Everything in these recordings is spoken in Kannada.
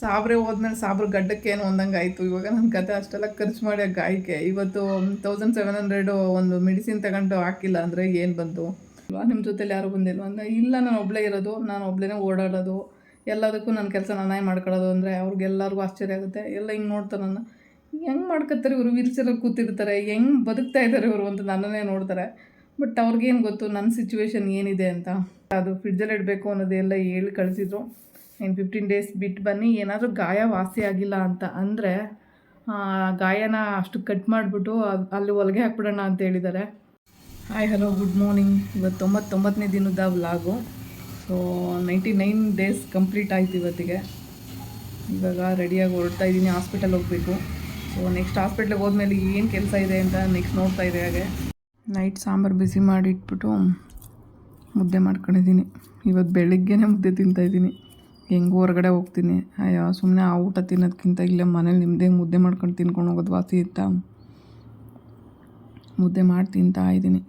ಸಾಬ್ರೆ ಹೋದ್ಮೇಲೆ ಸಾಬ್ರ ಗಡ್ಡಕ್ಕೆ ಏನು ಒಂದಂಗೆ ಆಯಿತು. ಇವಾಗ ನನ್ನ ಕತೆ ಅಷ್ಟೆಲ್ಲ ಖರ್ಚು ಮಾಡಿ ಗಾಯಕ್ಕೆ. ಇವತ್ತು ತೌಸಂಡ್ ಸೆವೆನ್ ಹಂಡ್ರೆಡು ಒಂದು ಮೆಡಿಸಿನ್ ತಗೊಂಡು ಹಾಕಿಲ್ಲ ಅಂದರೆ ಏನು ಬಂತು? ಅಲ್ವಾ? ನಿಮ್ಮ ಜೊತೆಲಿ ಯಾರು ಬಂದಿಲ್ವ? ಅಂದರೆ ಇಲ್ಲ, ನಾನು ಒಬ್ಬಳೇ ಇರೋದು. ನಾನು ಒಬ್ಳೇ ಓಡಾಡೋದು. ಎಲ್ಲದಕ್ಕೂ ನನ್ನ ಕೆಲಸ ನಾನೇ ಮಾಡ್ಕೊಳ್ಳೋದು ಅಂದರೆ ಅವ್ರಿಗೆಲ್ಲರಿಗೂ ಆಶ್ಚರ್ಯ ಆಗುತ್ತೆ. ಎಲ್ಲ ಹಿಂಗೆ ನೋಡ್ತಾರೆ ನನ್ನ. ಹೆಂಗೆ ಮಾಡ್ಕೊತಾರೆ ಇವರು? ವೀಲ್ಚರಲ್ಲಿ ಕೂತಿರ್ತಾರೆ. ಹೆಂಗೆ ಬದುಕ್ತಾ ಇದ್ದಾರೆ ಇವರು ಅಂತ ನನ್ನನ್ನೇ ನೋಡ್ತಾರೆ. ಬಟ್ ಅವ್ರಿಗೇನು ಗೊತ್ತು? ನನ್ನ ಸಿಚುವೇಶನ್ ಏನಿದೆ ಅಂತ. ಅದು ಫ್ರಿಡ್ಜಲ್ಲಿ ಇಡಬೇಕು ಅನ್ನೋದೆಲ್ಲ ಹೇಳಿ ಕಳಿಸಿದ್ರು. ಇನ್ನು ಫಿಫ್ಟೀನ್ ಡೇಸ್ ಬಿಟ್ಟು ಬನ್ನಿ, ಏನಾದರೂ ಗಾಯ ವಾಸಿ ಆಗಿಲ್ಲ ಅಂತ ಅಂದರೆ ಗಾಯನ ಅಷ್ಟು ಕಟ್ ಮಾಡಿಬಿಟ್ಟು ಅಲ್ಲಿ ಹೊಲಿಗೆ ಹಾಕ್ಬಿಡೋಣ ಅಂತ ಹೇಳಿದ್ದಾರೆ ಹಾಯ್ ಹಲೋ ಗುಡ್ ಮಾರ್ನಿಂಗ್ ಇವತ್ತು ತೊಂಬತ್ತೊಂಬತ್ತನೇ ದಿನದ vlog so ninety nine days complete ಆಯ್ತು ಇವತ್ತಿಗೆ. ಇವಾಗ ರೆಡಿಯಾಗಿ ಹೊರಡ್ತಾ ಇದ್ದೀನಿ ಹಾಸ್ಪಿಟಲ್ ಹೋಗಬೇಕು. ಸೊ ನೆಕ್ಸ್ಟ್ ಹಾಸ್ಪಿಟ್ಲಿಗೆ ಹೋದ್ಮೇಲೆ ಏನು ಕೆಲಸ ಇದೆ ಅಂತ ನೆಕ್ಸ್ಟ್ ನೋಡ್ತಾ ಇದೆ ಹಾಗೆ. ನೈಟ್ ಸಾಂಬಾರು ಬಿಸಿ ಮಾಡಿಟ್ಬಿಟ್ಟು ಮುದ್ದೆ ಮಾಡ್ಕೊಂಡಿದ್ದೀನಿ. ಇವತ್ತು ಬೆಳಗ್ಗೆನೇ ಮುದ್ದೆ ತಿಂತಾಯಿದ್ದೀನಿ ಹೆಂಗೂ ಹೊರಗಡೆ ಹೋಗ್ತೀನಿ. ಅಯ್ಯೋ ಸುಮ್ಮನೆ ಆ ಊಟ ತಿನ್ನೋದಕ್ಕಿಂತ ಇಲ್ಲೇ ಮನೇಲಿ ನಿಮ್ಮದೇ ಮುದ್ದೆ ಮಾಡ್ಕೊಂಡು ತಿನ್ಕೊಂಡು ಹೋಗೋದು ವಾಸಿ ಇತ್ತ? ಮುದ್ದೆ ಮಾಡಿ ತಿಂತಾ ಇದ್ದೀನಿ.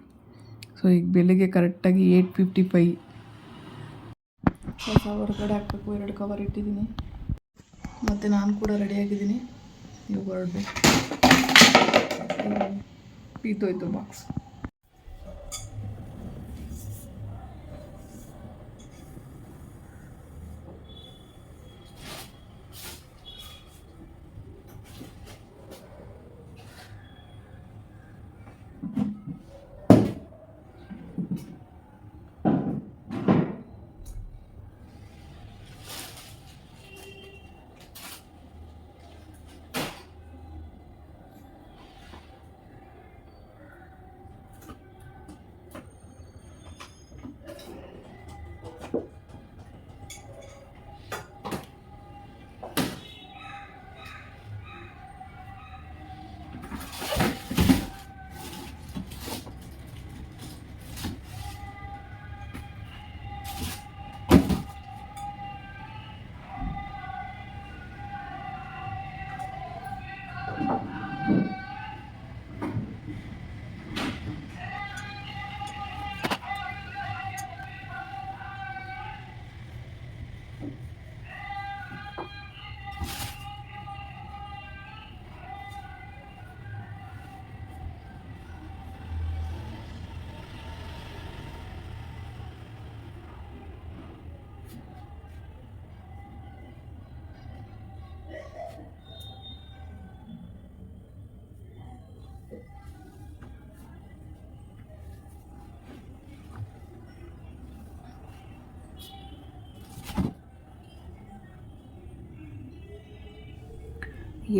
ಸೊ ಈಗ ಬೆಳಿಗ್ಗೆ ಕರೆಕ್ಟಾಗಿ ಏಯ್ಟ್ ಫಿಫ್ಟಿ ಫೈ ಹೊಸ ಹೊರಗಡೆ ಹಾಕಬೇಕು ಎರಡು ಕವರ್ ಇಟ್ಟಿದ್ದೀನಿ. ಮತ್ತು ನಾನು ಕೂಡ ರೆಡಿಯಾಗಿದ್ದೀನಿ ನೀವು ಹೊರಡ್ಬೇಕು. ಪೀತೋಯ್ತು ಬಾಕ್ಸ್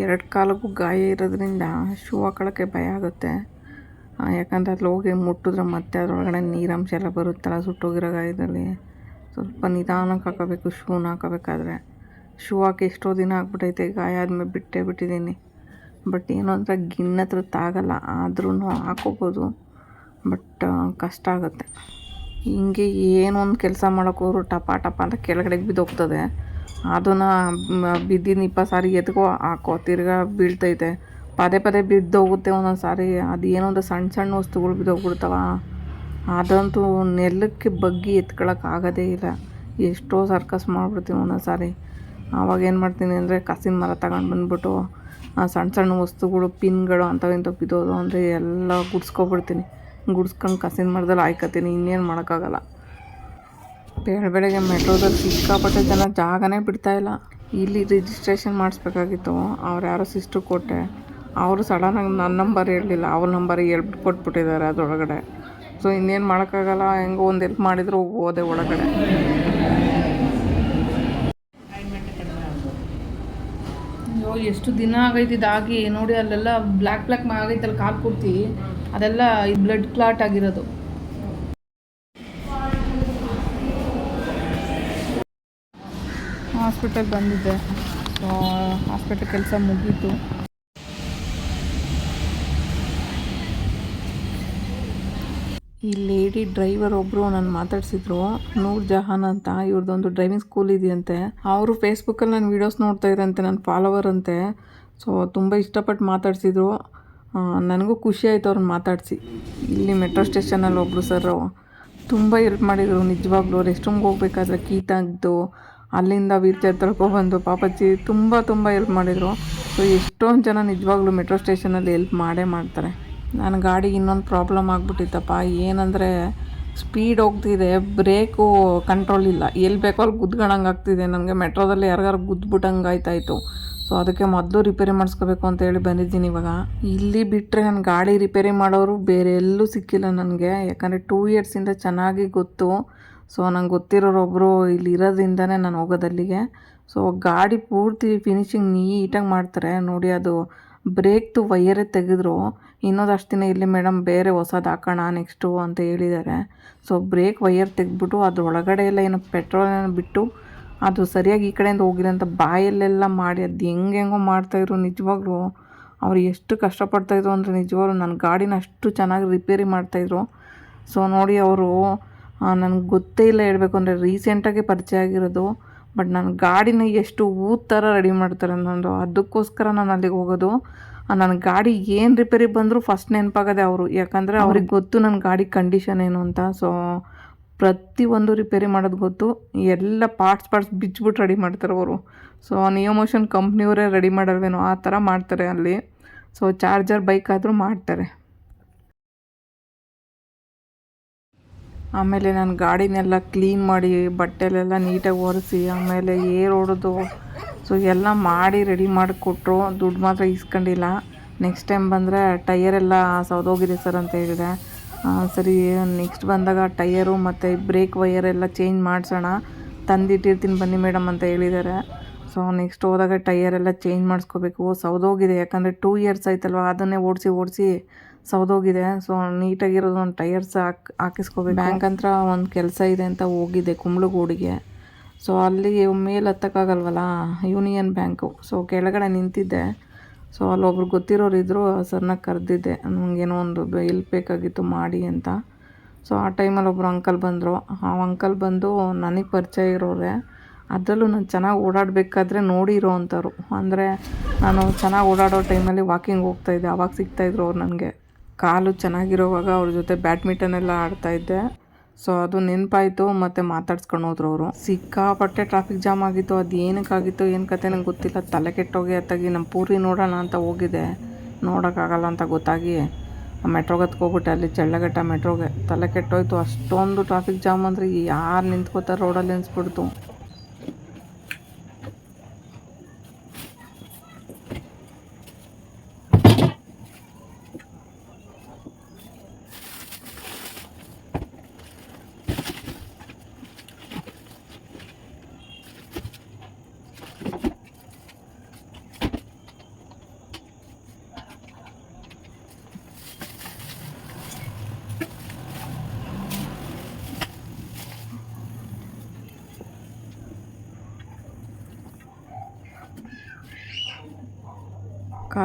ಎರಡು ಕಾಲಕ್ಕೂ ಗಾಯ ಇರೋದ್ರಿಂದ ಶೂ ಹಾಕೊಳ್ಳೋಕ್ಕೆ ಭಯ ಆಗುತ್ತೆ. ಯಾಕಂದರೆ ಅಲ್ಲಿ ಹೋಗಿ ಮುಟ್ಟಿದ್ರೆ ಮತ್ತೆ ಅದರೊಳಗಡೆ ನೀರಂಶ ಎಲ್ಲ ಬರುತ್ತಲ್ಲ ಸುಟ್ಟೋಗಿರೋ ಗಾಯದಲ್ಲಿ. ಸ್ವಲ್ಪ ನಿಧಾನಕ್ಕೆ ಹಾಕೋಬೇಕು, ಶೂನ ಹಾಕೋಬೇಕಾದ್ರೆ. ಶೂ ಹಾಕಿ ಎಷ್ಟೋ ದಿನ ಆಗ್ಬಿಟ್ಟೈತೆ ಗಾಯ ಆದಮೇಲೆ ಬಿಟ್ಟೇ ಬಿಟ್ಟಿದ್ದೀನಿ. ಬಟ್ ಏನು ಅಂದರೆ ಗಿನ್ನ ಹತ್ರ ತಾಗಲ್ಲ ಆದ್ರೂ ಹಾಕೋಬೋದು. ಬಟ್ ಕಷ್ಟ ಆಗುತ್ತೆ. ಹಿಂಗೆ ಏನೊಂದು ಕೆಲಸ ಮಾಡೋಕ್ಕೋರು ಟಪ ಟಪ ಅಂತ ಕೆಳಗಡೆಗೆ ಬಿದ್ದೋಗ್ತದೆ. ಅದನ್ನು ಬಿದ್ದಿನ ಇಪ್ಪತ್ತು ಸಾರಿ ಎತ್ಕೋ, ಹಾಕೋ, ತಿರ್ಗಾ ಬೀಳ್ತೈತೆ. ಪದೇ ಪದೇ ಬಿದ್ದೋಗುತ್ತೆ ಒಂದೊಂದು ಸಾರಿ. ಅದು ಏನೋ ಒಂದು ಸಣ್ಣ ಸಣ್ಣ ವಸ್ತುಗಳು ಬಿದ್ದೋಗ್ಬಿಡ್ತಾವ. ಅದಂತೂ ನೆಲಕ್ಕೆ ಬಗ್ಗಿ ಎತ್ಕೊಳಕ್ಕೆ ಆಗೋದೇ ಇಲ್ಲ. ಎಷ್ಟೋ ಸರ್ಕಸ್ ಮಾಡಿಬಿಡ್ತೀನಿ ಒಂದೊಂದು ಸಾರಿ. ಆವಾಗ ಏನು ಮಾಡ್ತೀನಿ ಅಂದರೆ ಕಸಿನ ಮರ ತಗೊಂಡು ಬಂದ್ಬಿಟ್ಟು, ಆ ಸಣ್ಣ ಸಣ್ಣ ವಸ್ತುಗಳು, ಪಿನ್ಗಳು ಅಂಥವು ಇಂಥವು ಬಿದ್ದೋದು ಅಂದರೆ ಎಲ್ಲ ಗುಡ್ಸ್ಕೊಬಿಡ್ತೀನಿ. ಗುಡ್ಸ್ಕೊಂಡು ಕಸಿನ ಮರದಲ್ಲಿ ಹಾಯ್ಕೊತೀನಿ ಇನ್ನೇನು ಮಾಡೋಕ್ಕಾಗಲ್ಲ. ಬೆಳ ಹೇಳಬೇಡಿಗೆ ಮೆಟ್ರೋದಲ್ಲಿ ಸಿಕ್ಕಾಪಟ್ಟೆ ಜನ ಜಾಗನೇ ಬಿಡ್ತಾಯಿಲ್ಲ ಇಲ್ಲಿ. ರಿಜಿಸ್ಟ್ರೇಷನ್ ಮಾಡಿಸ್ಬೇಕಾಗಿತ್ತು. ಅವ್ರು ಯಾರೋ ಸಿಸ್ಟ್ರು ಕೊಟ್ಟೆ. ಅವರು ಸಡನ್ನಾಗಿ ನನ್ನ ನಂಬರ್ ಹೇಳಲಿಲ್ಲ. ಅವ್ರ ನಂಬರ್ ಹೇಳ್ಬಿಟ್ಟು ಕೊಟ್ಬಿಟ್ಟಿದ್ದಾರೆ ಅದರೊಳಗಡೆ. ಸೊ ಇನ್ನೇನು ಮಾಡೋಕ್ಕಾಗಲ್ಲ. ಹೆಂಗೋ ಒಂದು ಎಲ್ಪ್ ಮಾಡಿದ್ರು ಹೋದೆ ಒಳಗಡೆ. ಎಷ್ಟು ದಿನ ಆಗೈತೆ ಇದಾಗಿ. ನೋಡಿ ಅಲ್ಲೆಲ್ಲ ಬ್ಲ್ಯಾಕ್ ಬ್ಲ್ಯಾಕ್ ಆಗೈತಲ್ಲ ಕಾಲು ಕೂರ್ತಿ. ಅದೆಲ್ಲ ಬ್ಲಡ್ ಕ್ಲಾಟ್ ಆಗಿರೋದು. ಹಾಸ್ಪಿಟಲ್ ಬಂದಿದ್ದೆ. ಸೊ ಹಾಸ್ಪಿಟಲ್ ಕೆಲಸ ಮುಗೀತು. ಈ ಲೇಡಿ ಡ್ರೈವರ್ ಒಬ್ಬರು ನಾನು ಮಾತಾಡ್ಸಿದ್ರು. ನೂರ್ ಜಹಾನ್ ಅಂತ ಇವ್ರದ್ದೊಂದು ಡ್ರೈವಿಂಗ್ ಸ್ಕೂಲ್ ಇದೆಯಂತೆ. ಅವರು ಫೇಸ್ಬುಕ್ಕಲ್ಲಿ ನನ್ನ ವೀಡಿಯೋಸ್ ನೋಡ್ತಾ ಇದ್ರಂತೆ ನನ್ನ ಫಾಲೋವರ್ ಅಂತೆ. ಸೊ ತುಂಬ ಇಷ್ಟಪಟ್ಟು ಮಾತಾಡ್ಸಿದ್ರು. ನನಗೂ ಖುಷಿ ಆಯಿತು ಅವ್ರನ್ನ ಮಾತಾಡಿಸಿ. ಇಲ್ಲಿ ಮೆಟ್ರೋ ಸ್ಟೇಷನಲ್ಲಿ ಒಬ್ಬರು ಸರ್, ತುಂಬ ಹೆಲ್ಪ್ ಮಾಡಿದರು ನಿಜವಾಗ್ಲೂ. ರೆಸ್ಟ್ ರೂಮ್ಗೆ ಹೋಗ್ಬೇಕಾದ್ರೆ ಕೀ ತೆಗ್ದು ಅಲ್ಲಿಂದ ವೀಲ್ ಚೇರ್ ತಳ್ಕೊಬಂದು ಪಾಪಚ್ಚಿ ತುಂಬ ತುಂಬ ಹೆಲ್ಪ್ ಮಾಡಿದರು. ಸೊ ಎಷ್ಟೊಂದು ಜನ ನಿಜವಾಗ್ಲೂ ಮೆಟ್ರೋ ಸ್ಟೇಷನಲ್ಲಿ ಹೆಲ್ಪ್ ಮಾಡೇ ಮಾಡ್ತಾರೆ. ನನ್ನ ಗಾಡಿ ಇನ್ನೊಂದು ಪ್ರಾಬ್ಲಮ್ ಆಗಿಬಿಟ್ಟಿತ್ತಪ್ಪ. ಏನಂದರೆ ಸ್ಪೀಡ್ ಹೋಗ್ತಿದೆ ಬ್ರೇಕು ಕಂಟ್ರೋಲ್ ಇಲ್ಲ. ಎಲ್ಲಿ ಬೇಕೋ ಅಲ್ಲಿ ಗುದ್ಗಣಂಗೆ ಆಗ್ತಿದೆ. ನನಗೆ ಮೆಟ್ರೋದಲ್ಲಿ ಯಾರಿಗಾರು ಗುದ್ಬಿಟ್ಟಂಗೆ ಆಯ್ತಾಯಿತು. ಸೊ ಅದಕ್ಕೆ ಮೊದಲು ರಿಪೇರಿ ಮಾಡಿಸ್ಕೋಬೇಕು ಅಂತ ಹೇಳಿ ಬಂದಿದ್ದೀನಿ ಇವಾಗ. ಇಲ್ಲಿ ಬಿಟ್ಟರೆ ನನ್ನ ಗಾಡಿ ರಿಪೇರಿ ಮಾಡೋರು ಬೇರೆ ಎಲ್ಲೂ ಸಿಕ್ಕಿಲ್ಲ ನನಗೆ. ಯಾಕಂದರೆ ಟೂ ಇಯರ್ಸಿಂದ ಚೆನ್ನಾಗಿ ಗೊತ್ತು. ಸೊ ನಂಗೆ ಗೊತ್ತಿರೋರೊಬ್ಬರು ಇಲ್ಲಿ ಇರೋದ್ರಿಂದನೇ ನಾನು ಹೋಗೋದಲ್ಲಿಗೆ ಸೊ ಗಾಡಿ ಪೂರ್ತಿ ಫಿನಿಶಿಂಗ್ ನೀಟಾಗಿ ಮಾಡ್ತಾರೆ. ನೋಡಿ ಅದು ಬ್ರೇಕ್ದು ವೈಯರೇ ತೆಗೆದ್ರು. ಇನ್ನೊಂದು ಅಷ್ಟು ದಿನ ಇಲ್ಲಿ ಮೇಡಮ್ ಬೇರೆ ಹೊಸದು ಹಾಕೋಣ ನೆಕ್ಸ್ಟು ಅಂತ ಹೇಳಿದ್ದಾರೆ ಸೊ ಬ್ರೇಕ್ ವೈಯರ್ ತೆಗೆದ್ಬಿಟ್ಟು ಅದ್ರ ಒಳಗಡೆ ಎಲ್ಲ ಏನು ಪೆಟ್ರೋಲನ್ನು ಬಿಟ್ಟು ಅದು ಸರಿಯಾಗಿ ಈ ಕಡೆಯಿಂದ ಹೋಗಿಲ್ಲ ಅಂತ ಬಾಯಲ್ಲೆಲ್ಲ ಮಾಡಿ ಅದು ಹೆಂಗೆ ಹೆಂಗೋ ಮಾಡ್ತಾಯಿದ್ರು ನಿಜವಾಗ್ಲೂ. ಅವ್ರು ಎಷ್ಟು ಕಷ್ಟಪಡ್ತಾಯಿದ್ರು ಅಂದರೆ ನಿಜವಾಗ್ಲೂ ನನ್ನ ಗಾಡಿನ ಅಷ್ಟು ಚೆನ್ನಾಗಿ ರಿಪೇರಿ ಮಾಡ್ತಾಯಿದ್ರು ಸೊ ನೋಡಿ ಅವರು ನನಗೆ ಗೊತ್ತೇ ಇಲ್ಲ ಹೇಳಬೇಕು ಅಂದರೆ ರೀಸೆಂಟಾಗಿ ಪರಿಚಯ ಆಗಿರೋದು ಬಟ್ ನನ್ನ ಗಾಡಿನ ಎಷ್ಟು ಊದ ಥರ ರೆಡಿ ಮಾಡ್ತಾರೆ ಅನ್ನೋದು ಅದಕ್ಕೋಸ್ಕರ ನಾನು ಅಲ್ಲಿಗೆ ಹೋಗೋದು. ನನ್ನ ಗಾಡಿ ಏನು ರಿಪೇರಿ ಬಂದರೂ ಫಸ್ಟ್ ನೆನಪಾಗದೆ ಅವರು. ಯಾಕಂದರೆ ಅವ್ರಿಗೆ ಗೊತ್ತು ನನ್ನ ಗಾಡಿ ಕಂಡೀಷನ್ ಏನು ಅಂತ. ಸೊ ಪ್ರತಿಯೊಂದು ರಿಪೇರಿ ಮಾಡೋದು ಗೊತ್ತು. ಎಲ್ಲ ಪಾರ್ಟ್ಸ್ ಪಾರ್ಟ್ಸ್ ಬಿಚ್ಬಿಟ್ಟು ರೆಡಿ ಮಾಡ್ತಾರೆ ಅವರು. ಸೊ ನಿಯೋ ಮೋಷನ್ ಕಂಪ್ನಿಯವರೇ ರೆಡಿ ಮಾಡಲ್ವೇನೋ ಆ ಥರ ಮಾಡ್ತಾರೆ ಅಲ್ಲಿ. ಸೊ ಚಾರ್ಜರ್ ಬೈಕ್ ಆದರೂ ಮಾಡ್ತಾರೆ. ಆಮೇಲೆ ನಾನು ಗಾಡಿನೆಲ್ಲ ಕ್ಲೀನ್ ಮಾಡಿ ಬಟ್ಟೆಲೆಲ್ಲ ನೀಟಾಗಿ ಒರೆಸಿ, ಆಮೇಲೆ ಏರ್ ಹೊಡೆದು, ಸೊ ಎಲ್ಲ ಮಾಡಿ ರೆಡಿ ಮಾಡಿಕೊಟ್ರು. ದುಡ್ಡು ಮಾತ್ರ ಇಸ್ಕೊಂಡಿಲ್ಲ ನೆಕ್ಸ್ಟ್ ಟೈಮ್ ಬಂದರೆ ಟಯರೆಲ್ಲ ಸೌದೋಗಿದೆ ಸರ್ ಅಂತ ಹೇಳಿದೆ. ಸರಿ ನೆಕ್ಸ್ಟ್ ಬಂದಾಗ ಟಯರು ಮತ್ತು ಬ್ರೇಕ್ ವೈಯರ್ ಎಲ್ಲ ಚೇಂಜ್ ಮಾಡಿಸೋಣ. ತಂದಿಟ್ಟಿರ್ತೀನಿ ಬನ್ನಿ ಮೇಡಮ್ ಅಂತ ಹೇಳಿದ್ದಾರೆ. ಸೊ ನೆಕ್ಸ್ಟ್ ಹೋದಾಗ ಟೈಯರ್ ಎಲ್ಲ ಚೇಂಜ್ ಮಾಡಿಸ್ಕೋಬೇಕು. ಸೌದೋಗಿದೆ ಯಾಕಂದರೆ ಟೂ ಇಯರ್ಸ್ ಆಯ್ತಲ್ವ, ಅದನ್ನೇ ಓಡಿಸಿ ಓಡಿಸಿ ಸೌದೋಗಿದೆ ಸೊ ನೀಟಾಗಿರೋದು ಒಂದು ಟೈರ್ಸ್ ಹಾಕಿ, ಹಾಕಿಸ್ಕೋಬೇಕು. ಬ್ಯಾಂಕ್ ಹತ್ರ ಒಂದು ಕೆಲಸ ಇದೆ ಅಂತ ಹೋಗಿದ್ದೆ ಕುಂಬ್ಳಗೂಡಿಗೆ. ಸೊ ಅಲ್ಲಿ ಮೇಲೆ ಹತ್ತಕ್ಕಾಗಲ್ವಲ್ಲ? Union bank. ಸೊ ಕೆಳಗಡೆ ನಿಂತಿದ್ದೆ. ಸೊ ಅಲ್ಲೊಬ್ರು ಗೊತ್ತಿರೋರು ಇದ್ದರು ಸರ್ನ ಕರೆದಿದ್ದೆ. ನನಗೇನೋ ಒಂದು ಹೆಲ್ಪ್ ಬೇಕಾಗಿತ್ತು ಮಾಡಿ ಅಂತ. ಸೊ ಆ ಟೈಮಲ್ಲಿ ಒಬ್ಬರು ಅಂಕಲ್ ಬಂದರು. ಆ ಅಂಕಲ್ ಬಂದು ನನಗೆ ಪರಿಚಯ ಇರೋರೆ. ಅದರಲ್ಲೂ ನಾನು ಚೆನ್ನಾಗಿ ಓಡಾಡಬೇಕಾದ್ರೆ ನೋಡಿರೋ ಅಂಥವ್ರು ಅಂದರೆ ನಾನು ಚೆನ್ನಾಗಿ ಓಡಾಡೋ ಟೈಮಲ್ಲಿ ವಾಕಿಂಗ್ ಹೋಗ್ತಾಯಿದ್ದೆ ಅವಾಗ ಸಿಗ್ತಾಯಿದ್ರು ಅವ್ರು ನನಗೆ. ಕಾಲು ಚೆನ್ನಾಗಿರೋವಾಗ ಅವ್ರ ಜೊತೆ ಬ್ಯಾಡ್ಮಿಂಟನ್ ಎಲ್ಲ ಆಡ್ತಾಯಿದ್ದೆ ಸೊ ಅದು ನೆನಪಾಯಿತು, ಮತ್ತು ಮಾತಾಡ್ಸ್ಕೊಂಡು ಹೋದ್ರು ಅವರು. ಸಿಕ್ಕಾಪಟ್ಟೆ ಟ್ರಾಫಿಕ್ ಜಾಮ್ ಆಗಿತ್ತು, ಅದು ಏನಕ್ಕಾಗಿತ್ತು, ಏನು ಕತೆ ನಂಗೆ ಗೊತ್ತಿಲ್ಲ. ತಲೆ ಕೆಟ್ಟೋಗಿ ಅತ್ತಾಗಿ ನಮ್ಮ ಪೂರಿ ನೋಡೋಣ ಅಂತ ಹೋಗಿದ್ದೆ. ನೋಡೋಕ್ಕಾಗಲ್ಲ ಅಂತ ಗೊತ್ತಾಗಿ, ಮೆಟ್ರೋಗೆ ಹೋಗ್ಬಿಟ್ಟೆ ಅಲ್ಲಿ ಚಳ್ಳಘಟ್ಟ ಮೆಟ್ರೋಗೆ ತಲೆ ಕೆಟ್ಟೋಯ್ತು. ಅಷ್ಟೊಂದು ಟ್ರಾಫಿಕ್ ಜಾಮ್ ಅಂದರೆ ಯಾರು ನಿಂತ್ಕೋತಾರೆ ರೋಡಲ್ಲಿ ಅನ್ಸ್ಬಿಡ್ತು.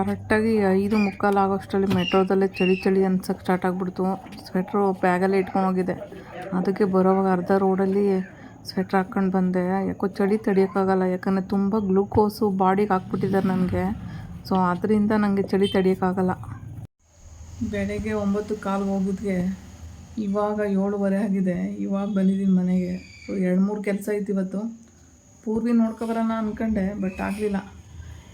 ಕರೆಕ್ಟಾಗಿ ಐದು ಮುಕ್ಕಾಲು ಆಗೋಷ್ಟರಲ್ಲಿ ಮೆಟ್ರೋದಲ್ಲೇ ಚಳಿ ಚಳಿ ಅನ್ಸಕ್ಕೆ ಸ್ಟಾರ್ಟ್ ಆಗಿಬಿಡ್ತು. ಸ್ವೆಟ್ರು ಬ್ಯಾಗಲ್ಲೇ ಇಟ್ಕೊಂಡು ಹೋಗಿದ್ದೆ. ಅದಕ್ಕೆ ಬರೋವಾಗ ಅರ್ಧ ರೋಡಲ್ಲಿ ಸ್ವೆಟ್ರ್ ಹಾಕ್ಕೊಂಡು ಬಂದೆ. ಯಾಕೋ ಚಳಿ ತಡಿಯೋಕ್ಕಾಗಲ್ಲ. ಯಾಕಂದರೆ ತುಂಬ ಗ್ಲೂಕೋಸು ಬಾಡಿಗೆ ಹಾಕ್ಬಿಟ್ಟಿದ್ದಾರೆ ನನಗೆ. ಸೊ ಅದರಿಂದ ನನಗೆ ಚಳಿ ತಡಿಯೋಕ್ಕಾಗಲ್ಲ. ಬೆಳಗ್ಗೆ ಒಂಬತ್ತು ಕಾಲು ಹೋಗಿದ್ಗೆ. ಇವಾಗ ಏಳುವರೆ ಆಗಿದೆ. ಇವಾಗ ಬಂದಿದ್ದೀನಿ ಮನೆಗೆ. ಸೊ ಎರಡು ಮೂರು ಕೆಲಸ ಇತ್ತು ಇವತ್ತು. ಪೂರ್ವಿ ನೋಡ್ಕೊಬರೋಣ ಅಂದ್ಕೊಂಡೆ ಬಟ್ ಆಗಲಿಲ್ಲ.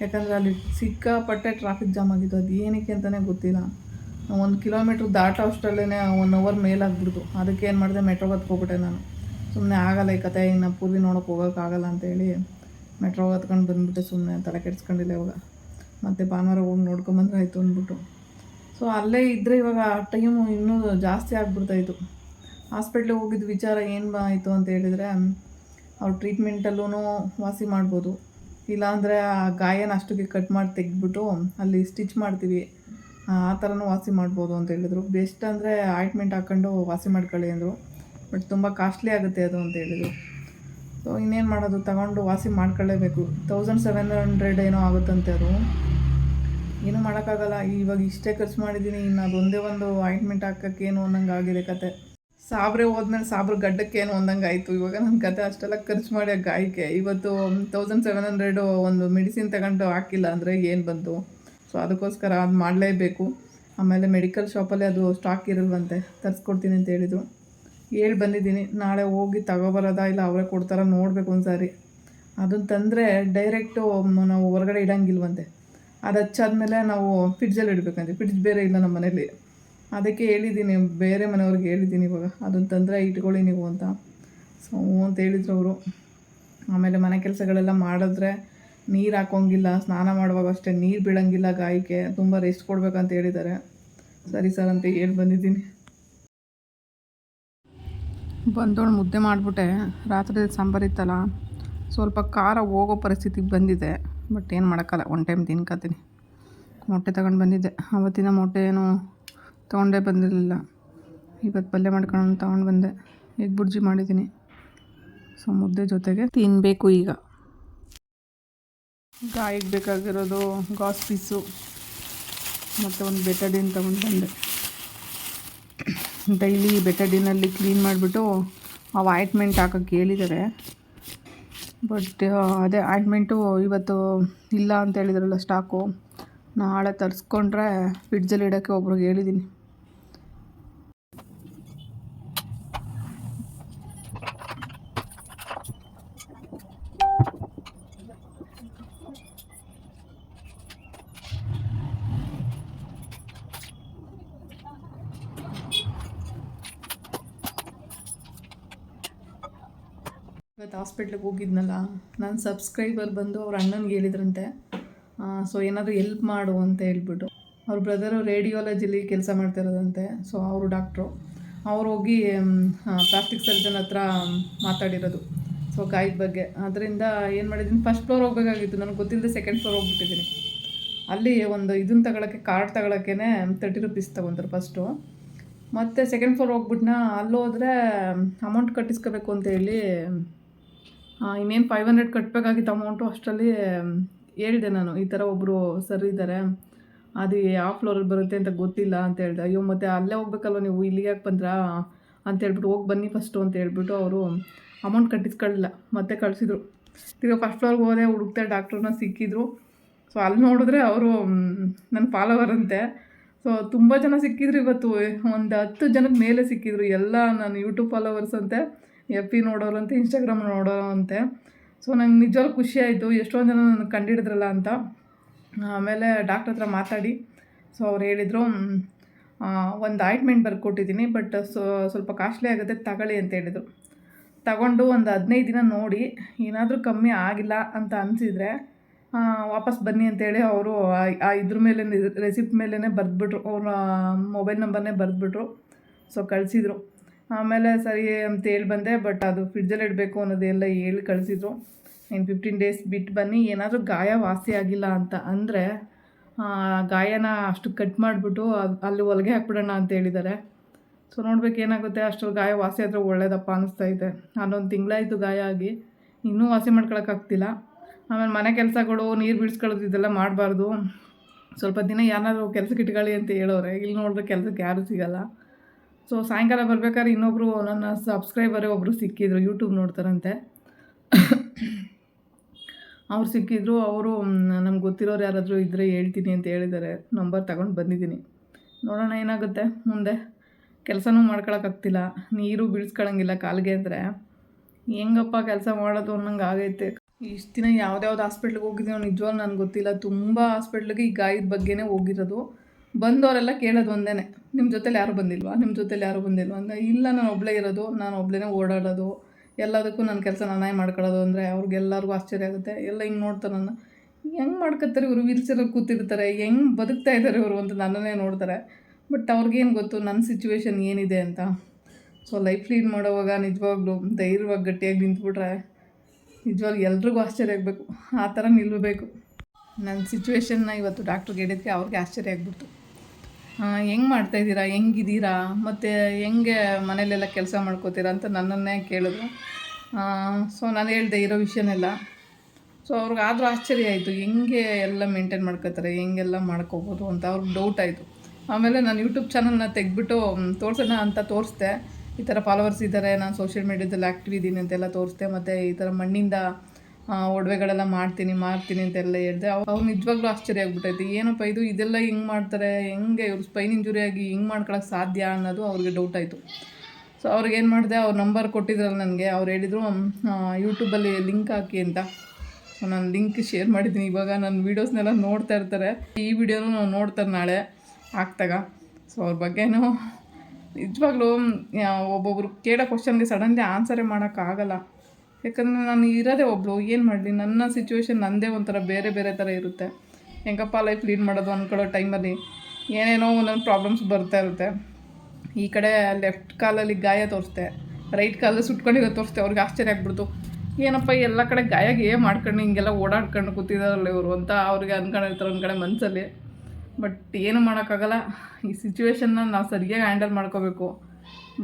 ಯಾಕಂದರೆ ಅಲ್ಲಿ ಸಿಕ್ಕಾಪಟ್ಟೆ ಟ್ರಾಫಿಕ್ ಜಾಮ್ ಆಗಿತ್ತು. ಅದು ಏನಕ್ಕೆ ಅಂತಲೇ ಗೊತ್ತಿಲ್ಲ. ಒಂದು ಕಿಲೋಮೀಟ್ರ್ ದಾಟೋ ಅಷ್ಟರಲ್ಲೇ ಒನ್ ಅವರ್ ಮೇಲಾಗ್ಬಿಡ್ತು ಅದಕ್ಕೆ ಏನು ಮಾಡಿದೆ ಮೆಟ್ರೋಗೆ ಹತ್ಕೊಬಿಟ್ಟೆ ನಾನು. ಸುಮ್ಮನೆ ಆಗಲ್ಲ ಈ ಕತೆ, ಇನ್ನು ಪೂರ್ವಿ ನೋಡೋಕೆ ಹೋಗೋಕ್ಕಾಗಲ್ಲ ಅಂತೇಳಿ ಮೆಟ್ರೋ ಹತ್ಕೊಂಡು ಬಂದುಬಿಟ್ಟೆ ಸುಮ್ಮನೆ ತಲೆ ಕೆಡ್ಸ್ಕೊಂಡಿಲ್ಲ ಇವಾಗ. ಮತ್ತು ಭಾನುವಾರ ಹೋಗಿ ನೋಡ್ಕೊಂಬಂದ್ರೆ ಆಯಿತು ಅಂದ್ಬಿಟ್ಟು. ಸೊ ಅಲ್ಲೇ ಇದ್ದರೆ ಇವಾಗ ಟೈಮು ಇನ್ನೂ ಜಾಸ್ತಿ ಆಗಿಬಿಡ್ತಾಯಿತ್ತು. ಹಾಸ್ಪಿಟ್ಲಿಗೆ ಹೋಗಿದ್ದ ವಿಚಾರ ಏನು ಆಯಿತು ಅಂತ ಹೇಳಿದರೆ, ಅವ್ರು ಟ್ರೀಟ್ಮೆಂಟಲ್ಲೂ ವಾಸಿ ಮಾಡ್ಬೋದು. ಇಲ್ಲಾಂದರೆ ಆ ಗಾಯನ ಅಷ್ಟಕ್ಕೆ ಕಟ್ ಮಾಡಿ ತೆಗೆದ್ಬಿಟ್ಟು ಅಲ್ಲಿ ಸ್ಟಿಚ್ ಮಾಡ್ತೀವಿ. ಆ ಥರನೂ ವಾಸಿ ಮಾಡ್ಬೋದು ಅಂತ ಹೇಳಿದರು. ಬೆಸ್ಟ್ ಅಂದರೆ ಆಯಿಂಟ್ಮೆಂಟ್ ಹಾಕ್ಕೊಂಡು ವಾಸಿ ಮಾಡ್ಕೊಳ್ಳಿ ಅಂದರು. ಬಟ್ ತುಂಬ ಕಾಸ್ಟ್ಲಿ ಆಗುತ್ತೆ ಅದು ಅಂತ ಹೇಳಿದರು. ಸೊ ಇನ್ನೇನು ಮಾಡೋದು? ತಗೊಂಡು ವಾಸಿ ಮಾಡ್ಕೊಳ್ಳೇಬೇಕು. ತೌಸಂಡ್ ಸೆವೆನ್ ಹಂಡ್ರೆಡ್ ಏನೋ ಆಗುತ್ತಂತೆ ಅದು. ಏನೂ ಮಾಡೋಕ್ಕಾಗಲ್ಲ. ಇವಾಗ ಇಷ್ಟೇ ಖರ್ಚು ಮಾಡಿದ್ದೀನಿ. ಇನ್ನು ಅದೊಂದೇ ಒಂದು ಆಯಿಂಟ್ಮೆಂಟ್ ಹಾಕೋಕ್ಕೇನು ಅನ್ನಂಗೆ ಆಗಿದೆ ಕತೆ. ಸಾಬ್ರೆ ಹೋದ್ಮೇಲೆ ಸಾಬ್ರ ಗಡ್ಡಕ್ಕೆ ಏನು ಒಂದಂಗೆ ಆಯಿತು. ಇವಾಗ ನನ್ನ ಕತೆ ಅಷ್ಟೆಲ್ಲ ಖರ್ಚು ಮಾಡಿ ಗಾಯಕ್ಕೆ. ಇವತ್ತು ತೌಸಂಡ್ ಸೆವೆನ್ ಹಂಡ್ರೆಡು ಒಂದು ಮೆಡಿಸಿನ್ ತಗೊಂಡು ಹಾಕಿಲ್ಲ ಅಂದರೆ ಏನು ಬಂತು? ಸೊ ಅದಕ್ಕೋಸ್ಕರ ಅದು ಮಾಡಲೇಬೇಕು. ಆಮೇಲೆ ಮೆಡಿಕಲ್ ಶಾಪಲ್ಲಿ ಅದು ಸ್ಟಾಕ್ ಇರಲ್ವಂತೆ. ತರಿಸ್ಕೊಡ್ತೀನಿ ಅಂತ ಹೇಳಿದರು. ಹೇಳಿ ಬಂದಿದ್ದೀನಿ. ನಾಳೆ ಹೋಗಿ ತಗೊಬರೋದಾ ಇಲ್ಲ ಅವರೇ ಕೊಡ್ತಾರ ನೋಡಬೇಕು ಒಂದು ಸಾರಿ ಅದನ್ನು ತಂದರೆ ಡೈರೆಕ್ಟು ನಾವು ಹೊರಗಡೆ ಇಡಂಗಿಲ್ವಂತೆ. ಅದು ಹಚ್ಚಾದ್ಮೇಲೆ ನಾವು ಫ್ರಿಡ್ಜಲ್ಲಿ ಇಡಬೇಕಂತೆ. ಫ್ರಿಡ್ಜ್ ಬೇರೆ ಇಲ್ಲ ನಮ್ಮ ಮನೇಲಿ ಅದಕ್ಕೆ ಹೇಳಿದ್ದೀನಿ, ಬೇರೆ ಮನೆಯವ್ರಿಗೆ ಹೇಳಿದ್ದೀನಿ ಇವಾಗ. ಅದನ್ನ ತೊಂದರೆ ಇಟ್ಕೊಳ್ಳಿ ನೀವು ಅಂತ. ಸೊ ಅಂತ ಹೇಳಿದ್ರು ಅವರು. ಆಮೇಲೆ ಮನೆ ಕೆಲಸಗಳೆಲ್ಲ ಮಾಡಿದ್ರೆ ನೀರು ಹಾಕೋಂಗಿಲ್ಲ ಸ್ನಾನ ಮಾಡುವಾಗ ಅಷ್ಟೇ ನೀರು ಬೀಳಂಗಿಲ್ಲ ಗಾಯಕ್ಕೆ ತುಂಬ ರೆಸ್ಟ್ ಕೊಡ್ಬೇಕಂತ ಹೇಳಿದ್ದಾರೆ. ಸರಿ ಸರ್ ಅಂತ ಹೇಳಿ ಬಂದಿದ್ದೀನಿ. ಬಂದೋಳು ಮುದ್ದೆ ಮಾಡಿಬಿಟ್ಟೆ. ರಾತ್ರಿ ಸಾಂಬಾರಿತ್ತಲ್ಲ ಸ್ವಲ್ಪ ಖಾರ ಹೋಗೋ ಪರಿಸ್ಥಿತಿಗೆ ಬಂದಿದೆ. ಬಟ್ ಏನು ಮಾಡೋಕ್ಕಲ್ಲ ಒನ್ ಟೈಮ್ ತಿನ್ಕೋತೀನಿ ಮೊಟ್ಟೆ ತಗೊಂಡು ಬಂದಿದ್ದೆ. ಅವತ್ತಿನ ಮೊಟ್ಟೆ ಏನು ತೊಗೊಂಡೇ ಬಂದಿರಲಿಲ್ಲ. ಇವತ್ತು ಪಲ್ಯ ಮಾಡ್ಕೊಂಡು ತೊಗೊಂಡು ಬಂದೆ. ಎಗ್ ಬುರ್ಜಿ ಮಾಡಿದ್ದೀನಿ. ಸೊ, ಮುದ್ದೆ ಜೊತೆಗೆ ತಿನ್ನಬೇಕು ಈಗ. ಗಾಯಿಗೆ ಬೇಕಾಗಿರೋದು ಗಾಸ್ ಪೀಸು. ಮತ್ತು ಒಂದು ಬೆಟಡಿನ್ ತೊಗೊಂಡು ಬಂದೆ. ಡೈಲಿ ಬೆಟಡಿನಲ್ಲಿ ಕ್ಲೀನ್ ಮಾಡಿಬಿಟ್ಟು ಆ ಆಯಿಂಟ್ಮೆಂಟ್ ಹಾಕೋಕ್ಕೆ ಹೇಳಿದ್ದಾರೆ. ಬಟ್ ಅದೇ ಆಯಿಂಟ್ಮೆಂಟು ಇವತ್ತು ಇಲ್ಲ ಅಂತ ಹೇಳಿದ್ರಲ್ಲ ಸ್ಟಾಕು. ನಾಳೆ ತರಿಸ್ಕೊಂಡ್ರೆ ಫ್ರಿಡ್ಜಲ್ಲಿ ಇಡೋಕ್ಕೆ ಒಬ್ರಿಗೆ ಹೇಳಿದ್ದೀನಿ. ಇವತ್ತು ಹಾಸ್ಪಿಟ್ಲಿಗೆ ಹೋಗಿದ್ನಲ್ಲ ನನ್ನ ಸಬ್ಸ್ಕ್ರೈಬರ್ ಬಂದು ಅವ್ರ ಅಣ್ಣನಿಗೆ ಹೇಳಿದ್ರಂತೆ ಸೊ ಏನಾದರೂ ಎಲ್ಪ್ ಮಾಡು ಅಂತ ಹೇಳ್ಬಿಟ್ಟು. ಅವ್ರ ಬ್ರದರು ರೇಡಿಯೋಲಜಿಲಿ ಕೆಲಸ ಮಾಡ್ತಿರೋದಂತೆ ಸೊ ಅವರು ಡಾಕ್ಟ್ರು ಅವ್ರು ಹೋಗಿ ಪ್ಲಾಸ್ಟಿಕ್ ಸರ್ಜನ್ ಹತ್ರ ಮಾತಾಡಿರೋದು. ಸೊ ಗಾಯದ ಬಗ್ಗೆ. ಅದರಿಂದ ಏನು ಮಾಡಿದ್ದೀನಿ ಫಸ್ಟ್ ಫ್ಲೋರ್ ಹೋಗಬೇಕಾಗಿತ್ತು. ನನಗೆ ಗೊತ್ತಿಲ್ಲದೆ ಸೆಕೆಂಡ್ ಫ್ಲೋರ್ ಹೋಗ್ಬಿಟ್ಟಿದ್ದೀನಿ. ಅಲ್ಲಿ ಒಂದು ಇದನ್ನು ತಗೊಳಕ್ಕೆ ಕಾರ್ಡ್ ತಗೊಳಕ್ಕೇ ತರ್ಟಿ ರುಪೀಸ್ ತೊಗೊತಾರೆ ಫಸ್ಟು ಮತ್ತು ಸೆಕೆಂಡ್ ಫ್ಲೋರ್ ಹೋಗ್ಬಿಟ್ನ ಅಲ್ಲಿ ಅಮೌಂಟ್ ಕಟ್ಟಿಸ್ಕೋಬೇಕು ಅಂತ ಹೇಳಿ ಇನ್ನೇನು ಫೈವ್ ಹಂಡ್ರೆಡ್ ಕಟ್ಟಬೇಕಾಗಿತ್ತು ಅಮೌಂಟು ಅಷ್ಟರಲ್ಲಿ ಹೇಳಿದೆ ನಾನು. ಈ ಥರ ಒಬ್ಬರು ಸರ್ ಇದ್ದಾರೆ ಅದು ಯಾವ ಫ್ಲೋರಲ್ಲಿ ಬರುತ್ತೆ ಅಂತ ಗೊತ್ತಿಲ್ಲ ಅಂತ ಹೇಳ್ದೆ. ಅಯ್ಯೋ, ಮತ್ತೆ ಅಲ್ಲೇ ಹೋಗ್ಬೇಕಲ್ವ ನೀವು? ಇಲ್ಲಿಗೆ ಯಾಕೆ ಬಂದ್ರಾ? ಅಂತ ಹೇಳ್ಬಿಟ್ಟು, ಹೋಗಿ ಬನ್ನಿ ಫಸ್ಟು ಅಂತ ಹೇಳ್ಬಿಟ್ಟು ಅವರು ಅಮೌಂಟ್ ಕಟ್ಟಿಸ್ಕೊಳ್ಳಿಲ್ಲ ಮತ್ತೆ ಕಳಿಸಿದ್ರು. ತಿರ್ಗಿ ಫಸ್ಟ್ ಫ್ಲೋರ್ಗೆ ಹೋದೆ ಹುಡುಕ್ತಾ ಡಾಕ್ಟ್ರನ್ನ ಸಿಕ್ಕಿದ್ರು. ಸೊ ಅಲ್ಲಿ ನೋಡಿದ್ರೆ ಅವರು ನನ್ನ ಫಾಲೋವರ್ ಅಂತೆ. ಸೊ ತುಂಬ ಜನ ಸಿಕ್ಕಿದ್ರು ಇವತ್ತು. ಒಂದು ಹತ್ತು ಜನದ ಮೇಲೆ ಸಿಕ್ಕಿದ್ರು ಎಲ್ಲ ನನ್ನ ಯೂಟ್ಯೂಬ್ ಫಾಲೋವರ್ಸ್ ಅಂತೆ. ಎಫ್ ಪಿ ನೋಡೋರಂತೆ ಇನ್ಸ್ಟಾಗ್ರಾಮ್ ನೋಡೋರು ಅಂತೆ ಸೊ ನಂಗೆ ನಿಜವಾಗ್ಲೂ ಖುಷಿ ಆಯಿತು. ಎಷ್ಟೊಂದು ಜನ ನನಗೆ ಕಂಡಿಡಿದ್ರಲ್ಲ ಅಂತ. ಆಮೇಲೆ ಡಾಕ್ಟ್ರ್ ಹತ್ರ ಮಾತಾಡಿ. ಸೊ ಅವ್ರು ಹೇಳಿದರು ಒಂದು ಆಯಿಂಟ್ಮೆಂಟ್ ಬರ್ಕೊಟ್ಟಿದ್ದೀನಿ ಬಟ್ ಸ್ವಲ್ಪ ಕಾಸ್ಟ್ಲಿ ಆಗುತ್ತೆ, ತಗೊಳ್ಳಿ ಅಂತ ಹೇಳಿದರು. ತಗೊಂಡು ಒಂದು ಹದಿನೈದು ದಿನ ನೋಡಿ, ಏನಾದರೂ ಕಮ್ಮಿ ಆಗಿಲ್ಲ ಅಂತ ಅನಿಸಿದರೆ ವಾಪಸ್ ಬನ್ನಿ ಅಂತೇಳಿ ಅವರು ಆ ಇದ್ರ ಮೇಲೆ, ರೆಸಿಪ್ಟ್ ಮೇಲೇ ಬರೆದ್ಬಿಟ್ರು. ಅವ್ರ ಮೊಬೈಲ್ ನಂಬರ್ನೇ ಬರೆದ್ಬಿಟ್ರು. ಸೊ ಕಳಿಸಿದ್ರು. ಆಮೇಲೆ ಸರಿ ಅಂತ ಹೇಳಿ ಬಂದೆ ಬಟ್ ಅದು ಫ್ರಿಡ್ಜಲ್ಲಿ ಇಡಬೇಕು ಅನ್ನೋದೆಲ್ಲ ಹೇಳಿ ಕಳಿಸಿದ್ರು. ಇನ್ನು ಫಿಫ್ಟೀನ್ ಡೇಸ್ ಬಿಟ್ಟು ಬನ್ನಿ, ಏನಾದರೂ ಗಾಯ ವಾಸಿ ಆಗಿಲ್ಲ ಅಂತ ಅಂದರೆ ಗಾಯನ ಅಷ್ಟು ಕಟ್ ಮಾಡಿಬಿಟ್ಟು ಅಲ್ಲಿ ಹೊಲಿಗೆ ಹಾಕ್ಬಿಡೋಣ ಅಂತ ಹೇಳಿದ್ದಾರೆ. ಸೊ ನೋಡ್ಬೇಕು ಏನಾಗುತ್ತೆ ಅಷ್ಟು ಗಾಯ ವಾಸಿ ಆದರೆ ಒಳ್ಳೇದಪ್ಪ ಅನ್ನಿಸ್ತಾ ಇದೆ. ಒಂದು ತಿಂಗಳಾಯಿತು ಗಾಯ ಆಗಿ, ಇನ್ನೂ ವಾಸಿ ಮಾಡ್ಕೊಳಕ್ಕಾಗ್ತಿಲ್ಲ ಆಮೇಲೆ ಮನೆ ಕೆಲಸಗಳು, ನೀರು ಬಿಡಿಸ್ಕೊಳ್ಳೋದು ಇದೆಲ್ಲ ಮಾಡಬಾರ್ದು. ಸ್ವಲ್ಪ ದಿನ ಯಾರಾದರೂ ಕೆಲಸಕ್ಕೆ ಇಟ್ಕೊಳ್ಳಿ ಅಂತ ಹೇಳೋರೆ. ಇಲ್ಲಿ ನೋಡಿದ್ರೆ ಕೆಲಸಕ್ಕೆ ಯಾರೂ ಸಿಗಲ್ಲ. ಸೊ ಸಾಯಂಕಾಲ ಬರ್ಬೇಕಾದ್ರೆ ಇನ್ನೊಬ್ಬರು ನನ್ನ ಸಬ್ಸ್ಕ್ರೈಬರೇ ಒಬ್ಬರು ಸಿಕ್ಕಿದ್ರು ಯೂಟ್ಯೂಬ್ ನೋಡ್ತಾರಂತೆ. ಅವ್ರು ಸಿಕ್ಕಿದ್ರು, ಅವರು ನಮ್ಗೆ ಗೊತ್ತಿರೋರು ಯಾರಾದರೂ ಇದ್ದರೆ ಹೇಳ್ತೀನಿ ಅಂತ ಹೇಳಿದ್ದಾರೆ. ನಂಬರ್ ತಗೊಂಡು ಬಂದಿದ್ದೀನಿ. ನೋಡೋಣ ಏನಾಗುತ್ತೆ ಮುಂದೆ. ಕೆಲಸನೂ ಮಾಡ್ಕೊಳಕ್ಕಾಗ್ತಿಲ್ಲ. ನೀರು ಬೀಳ್ಸ್ಕೊಳಂಗಿಲ್ಲ ಕಾಲಿಗೆ ಅಂದರೆ. ಹೆಂಗಪ್ಪ ಕೆಲಸ ಮಾಡೋದು ಅನ್ನಂಗೆ ಆಗೈತೆ. ಇಷ್ಟು ದಿನ ಯಾವ್ದು ಹಾಸ್ಪಿಟ್ಲಿಗೆ ಹೋಗಿದ್ದೀನೋ ನಿಜವಾಗ್ಲೂ ನನಗೆ ಗೊತ್ತಿಲ್ಲ. ತುಂಬ ಹಾಸ್ಪಿಟ್ಲಿಗೆ ಈ ಗಾಯದ ಬಗ್ಗೆನೇ ಹೋಗಿರೋದು. ಬಂದವರೆಲ್ಲ ಕೇಳೋದು ಒಂದೇ ನಿಮ್ಮ ಜೊತೇಲಿ ಯಾರು ಬಂದಿಲ್ವಾ? ನಿಮ್ಮ ಜೊತೆಲಿ ಯಾರು ಬಂದಿಲ್ವಾ? ಅಂದರೆ ಇಲ್ಲ, ನಾನು ಒಬ್ಬಳೇ ಇರೋದು, ನಾನು ಒಬ್ಬಳೇ ಓಡಾಡೋದು, ಎಲ್ಲದಕ್ಕೂ ನನ್ನ ಕೆಲಸ ನಾನೇ ಮಾಡ್ಕೊಳ್ಳೋದು ಅಂದರೆ ಅವ್ರಿಗೆಲ್ಲರಿಗೂ ಆಶ್ಚರ್ಯ ಆಗುತ್ತೆ. ಎಲ್ಲ ಹಿಂಗೆ ನೋಡ್ತಾರೆ ನನ್ನ. ಹೆಂಗೆ ಮಾಡ್ಕೊತಾರೆ ಇವರು? ವೀಲ್ಚರಲ್ಲಿ ಕೂತಿರ್ತಾರೆ, ಹೆಂಗೆ ಬದುಕ್ತಾ ಇದ್ದಾರೆ ಇವರು ಅಂತ ನನ್ನನ್ನೇ ನೋಡ್ತಾರೆ. ಬಟ್ ಅವ್ರಿಗೇನು ಗೊತ್ತು? ನನ್ನ ಸಿಚುವೇಶನ್ ಏನಿದೆ ಅಂತ. ಸೊ ಲೈಫ್ ಲೀಡ್ ಮಾಡೋವಾಗ ನಿಜವಾಗ್ಲೂ ಧೈರ್ಯವಾಗಿ ಗಟ್ಟಿಯಾಗಿ ನಿಂತ್ಬಿಟ್ರೆ ನಿಜವಾಗ್ಲೂ ಎಲ್ರಿಗೂ ಆಶ್ಚರ್ಯ ಆಗಬೇಕು. ಆ ಥರ ನಿಲ್ಲಬೇಕು ನನ್ನ ಸಿಚುವೇಶನ್ನ ಇವತ್ತು ಡಾಕ್ಟ್ರಿಗೆ ಹೇಳಿದ್ಕೆ ಅವ್ರಿಗೆ ಆಶ್ಚರ್ಯ ಆಗ್ಬಿಡ್ತು. ಹೆಂಗೆ ಮಾಡ್ತಾಯಿದ್ದೀರಾ ಹೆಂಗಿದ್ದೀರಾ? ಮತ್ತು ಹೆಂಗೆ ಮನೇಲೆಲ್ಲ ಕೆಲಸ ಮಾಡ್ಕೋತೀರಾ ಅಂತ ನನ್ನನ್ನೇ ಕೇಳಿದ್ರು. ಸೊ ನಾನು ಹೇಳ್ದೆ ಇರೋ ವಿಷಯನೆಲ್ಲ. ಸೊ ಅವ್ರಿಗಾದರೂ ಆಶ್ಚರ್ಯ ಆಯಿತು, ಹೆಂಗೆ ಎಲ್ಲ ಮೇಂಟೈನ್ ಮಾಡ್ಕೋತಾರೆ, ಹೆಂಗೆಲ್ಲ ಮಾಡ್ಕೋಬೋದು ಅಂತ ಅವ್ರಿಗೆ ಡೌಟ್ ಆಯಿತು. ಆಮೇಲೆ ನಾನು ಯೂಟ್ಯೂಬ್ ಚಾನಲ್ನ ತೆಗೆದ್ಬಿಟ್ಟು ತೋರಿಸೋಣ ಅಂತ ತೋರಿಸ್ದೆ. ಈ ಥರ ಫಾಲೋವರ್ಸ್ ಇದ್ದಾರೆ ನಾನು ಸೋಷಿಯಲ್ ಮೀಡ್ಯಾದಲ್ಲಿ ಆ್ಯಕ್ಟಿವ್ ಇದ್ದೀನಿ ಅಂತೆಲ್ಲ ತೋರಿಸ್ದೆ. ಮತ್ತು ಈ ಥರ ಮಣ್ಣಿಂದ ಒಡವೆಗಳೆಲ್ಲ ಮಾಡ್ತೀನಿ ಮಾಡ್ತೀನಿ ಅಂತೆಲ್ಲ ಹೇಳಿದೆ. ಅವ್ರು ನಿಜವಾಗ್ಲೂ ಆಶ್ಚರ್ಯ ಆಗ್ಬಿಟ್ಟೈತೆ. ಏನಪ್ಪ ಇದು? ಇದೆಲ್ಲ ಹೆಂಗೆ ಮಾಡ್ತಾರೆ? ಹೆಂಗೆ ಇವ್ರು ಸ್ಪೈನ್ ಇಂಜುರಿ ಆಗಿ ಹಿಂಗೆ ಮಾಡ್ಕೊಳಕ್ಕೆ ಸಾಧ್ಯ ಅನ್ನೋದು ಅವ್ರಿಗೆ ಡೌಟ್ ಆಯಿತು. ಸೊ ಅವ್ರಿಗೆ ಏನು ಮಾಡಿದೆ? ಅವ್ರ ನಂಬರ್ ಕೊಟ್ಟಿದ್ರಲ್ಲ ನನಗೆ. ಅವ್ರು ಹೇಳಿದರು ಯೂಟ್ಯೂಬಲ್ಲಿ ಲಿಂಕ್ ಹಾಕಿ ಅಂತ. ನಾನು ಲಿಂಕ್ ಶೇರ್ ಮಾಡಿದ್ದೀನಿ. ಇವಾಗ ನನ್ನ ವೀಡಿಯೋಸ್ನೆಲ್ಲ ನೋಡ್ತಾ ಇರ್ತಾರೆ. ಈ ವಿಡಿಯೋನು ನಾವು ನೋಡ್ತಾರೆ ನಾಳೆ ಹಾಕ್ದಾಗ ಸೊ ಅವ್ರ ಬಗ್ಗೆನೂ ನಿಜವಾಗ್ಲೂ ಒಬ್ಬೊಬ್ರು ಕೇಳೋ ಕ್ವಶನ್ಗೆ ಸಡನ್ಲಿ ಆನ್ಸರೇ ಮಾಡೋಕ್ಕಾಗಲ್ಲ ಯಾಕಂದರೆ ನಾನು ಇರೋದೇ ಒಬ್ಬಳು ಏನು ಮಾಡಲಿ? ನನ್ನ ಸಿಚುವೇಶನ್ ನನ್ನದೇ ಒಂಥರ ಬೇರೆ ಬೇರೆ ಥರ ಇರುತ್ತೆ. ಹೆಂಗಪ್ಪ ಲೈಫ್ ಲೀಡ್ ಮಾಡೋದು ಅಂದ್ಕೊಳ್ಳೋ ಟೈಮಲ್ಲಿ ಏನೇನೋ ಒಂದೊಂದು ಪ್ರಾಬ್ಲಮ್ಸ್ ಬರ್ತಾ ಇರುತ್ತೆ. ಈ ಕಡೆ ಲೆಫ್ಟ್ ಕಾಲಲ್ಲಿ ಗಾಯ ತೋರಿಸ್ತೆ ರೈಟ್ ಕಾಲಲ್ಲಿ ಸುಟ್ಕೊಂಡಿರೋ ತೋರಿಸ್ತೆ ಅವ್ರಿಗೆ ಆಶ್ಚರ್ಯ ಆಗ್ಬಿಡ್ತು. ಏನಪ್ಪ, ಎಲ್ಲ ಕಡೆ ಗಾಯಾಗಿ ಏನು ಮಾಡ್ಕೊಂಡು ಹಿಂಗೆಲ್ಲ ಓಡಾಡ್ಕೊಂಡು ಕೂತಿದಾರಲ್ಲ ಇವರು ಅಂತ ಅವ್ರಿಗೆ ಅಂದ್ಕೊಂಡಿರ್ತಾರೆ ಒಂದು ಕಡೆ ಮನಸ್ಸಲ್ಲಿ ಬಟ್ ಏನು ಮಾಡೋಕ್ಕಾಗಲ್ಲ. ಈ ಸಿಚುವೇಶನ್ನ ನಾವು ಸರಿಯಾಗಿ ಹ್ಯಾಂಡಲ್ ಮಾಡ್ಕೋಬೇಕು.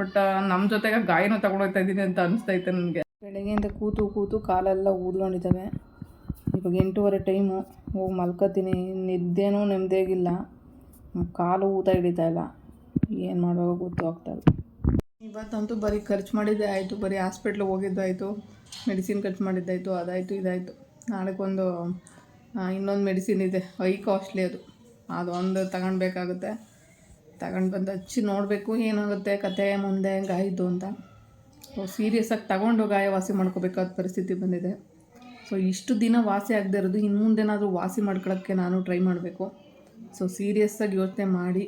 ಬಟ್ ನಮ್ಮ ಜೊತೆಗೆ ಗಾಯನೂ ತಗೊಂಡೋಗ್ತಾ ಇದ್ದೀನಿ ಅಂತ ಅನಿಸ್ತೈತೆ ನನಗೆ. ಬೆಳಗ್ಗೆಯಿಂದ ಕೂತು ಕೂತು ಕಾಲೆಲ್ಲ ಊದ್ಕೊಂಡಿದ್ದಾವೆ. ಇವಾಗ ಎಂಟೂವರೆ ಟೈಮು ಹೋಗಿ ಮಲ್ಕೋತೀನಿ, ನಿದ್ದೆನೂ ನೆಮ್ಮದಿಯಾಗಿಲ್ಲ. ಕಾಲು ಊತ ಹಿಡಿತಾ ಇಲ್ಲ. ಏನು ಮಾಡಬೇಕು ಗೊತ್ತಾಗ್ತಾ ಇಲ್ಲ. ಇವತ್ತಂತೂ ಬರೀ ಖರ್ಚು ಮಾಡಿದ್ದೇ ಆಯಿತು, ಬರೀ ಹಾಸ್ಪಿಟ್ಲಿಗೆ ಹೋಗಿದ್ದಾಯಿತು, ಮೆಡಿಸಿನ್ ಖರ್ಚು ಮಾಡಿದ್ದಾಯಿತು, ಅದಾಯಿತು, ಇದಾಯಿತು. ನಾಳೆಗೊಂದು ಇನ್ನೊಂದು ಮೆಡಿಸಿನ್ ಇದೆ ಹೈ ಕಾಸ್ಟ್ಲಿ ಅದು. ಅದೊಂದು ತಗೊಳ್ಬೇಕಾಗುತ್ತೆ ತಗೊಂಡು ಬಂದು ಹಚ್ಚಿ ನೋಡಬೇಕು, ಏನಾಗುತ್ತೆ, ಕತೆ ಮುಂದೆ ಹೆಂಗಾಯಿತು ಅಂತ. ಸೊ ಸೀರಿಯಸ್ಸಾಗಿ ತಗೊಂಡು ಗಾಯ ವಾಸಿ ಮಾಡ್ಕೋಬೇಕಾದ ಪರಿಸ್ಥಿತಿ ಬಂದಿದೆ. ಸೊ ಇಷ್ಟು ದಿನ ವಾಸಿ ಆಗದೆ ಇರೋದು ಇನ್ನು ಮುಂದೆನಾದರೂ ವಾಸಿ ಮಾಡ್ಕೊಳ್ಳೋಕ್ಕೆ ನಾನು ಟ್ರೈ ಮಾಡಬೇಕು. ಸೊ ಸೀರಿಯಸ್ಸಾಗಿ ಯೋಚನೆ ಮಾಡಿ,